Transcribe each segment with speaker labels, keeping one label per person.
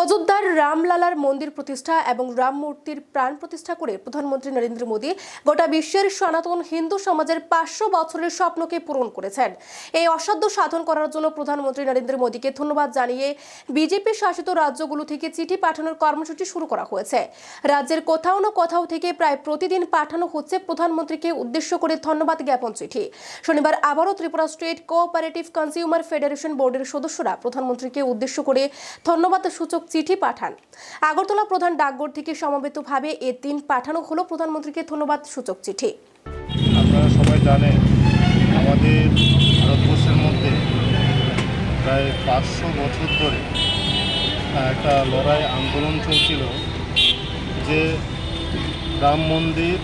Speaker 1: অযোধ্যার রামলালার মন্দির প্রতিষ্ঠা এবং রাম মূর্তির প্রাণ প্রতিষ্ঠা করে প্রধানমন্ত্রী নরেন্দ্র মোদী গোটা বিশ্বের সনাতন হিন্দু সমাজের পাঁচশো বছরের স্বপ্নকে পূরণ করেছেন। এই অসাধ্য সাধন করার জন্য প্রধানমন্ত্রী নরেন্দ্র মোদীকে ধন্যবাদ জানিয়ে বিজেপি শাসিত রাজ্যগুলো থেকে চিঠি পাঠানোর কর্মসূচি শুরু করা হয়েছে। রাজ্যের কোথাও না কোথাও থেকে প্রায় প্রতিদিন পাঠানো হচ্ছে প্রধানমন্ত্রীকে উদ্দেশ্য করে ধন্যবাদ জ্ঞাপন চিঠি। শনিবার আবারও Tripura state cooperative consumer federation বোর্ডের সদস্যরা প্রধানমন্ত্রীকে উদ্দেশ্য করে ধন্যবাদ সূচক চিঠি পাঠান। আগরতলা প্রধান ডাকঘর থেকে সমবেতভাবে এ দিন পাঠানো হলো। প্রধানমন্ত্রীকে ধন্যবাদ, সূচক চিঠি।
Speaker 2: আপনারা সবাই জানেন, আমাদের ভারতবর্ষের মধ্যে প্রায় পাঁচশো বছর ধরে একটা লড়াই আন্দোলন চলছিল যে রাম মন্দির,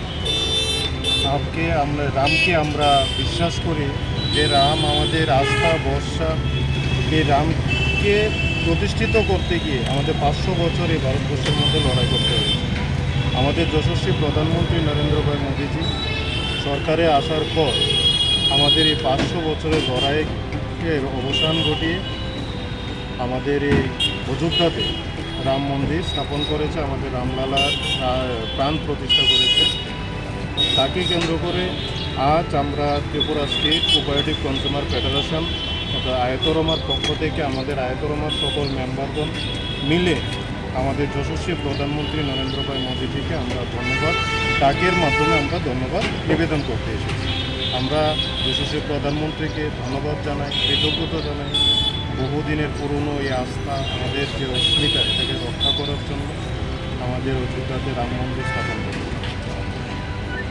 Speaker 2: রামকে আমরা রামকে আমরা বিশ্বাস করি যে রাম আমাদের আস্থা, ভরসা এই রামকে প্রতিষ্ঠিত করতে গিয়ে আমাদের পাঁচশো বছর এই ভারতবর্ষের মধ্যে লড়াই করতে হয়েছে আমাদের যশস্বী প্রধানমন্ত্রী নরেন্দ্র ভাই মোদীজি সরকারে আসার পর আমাদের এই পাঁচশো বছরের লড়াইয়ের অবসান ঘটিয়ে আমাদের এই অযোধ্যাতে রাম মন্দির স্থাপন করেছে, আমাদের রামলালার প্রাণ প্রতিষ্ঠা করেছে। তাকে কেন্দ্র করে আজ আমরা Tripura state cooperative consumer federation আয়তরমার পক্ষ থেকে আমাদের আয়তরমার সকল মেম্বারগণ মিলে আমাদের যশস্বী প্রধানমন্ত্রী নরেন্দ্র ভাই মোদীজিকে আমরা ধন্যবাদ, ডাকের মাধ্যমে আমরা ধন্যবাদ নিবেদন করতে এসেছি। আমরা যশস্বী প্রধানমন্ত্রীকে ধন্যবাদ জানাই, কৃতজ্ঞতা জানাই। বহুদিনের পুরনো এই আস্থা আমাদের যে অস্মিতা এটাকে রক্ষা করার জন্য আমাদের অযোধ্যাতে রাম মন্দির স্থাপন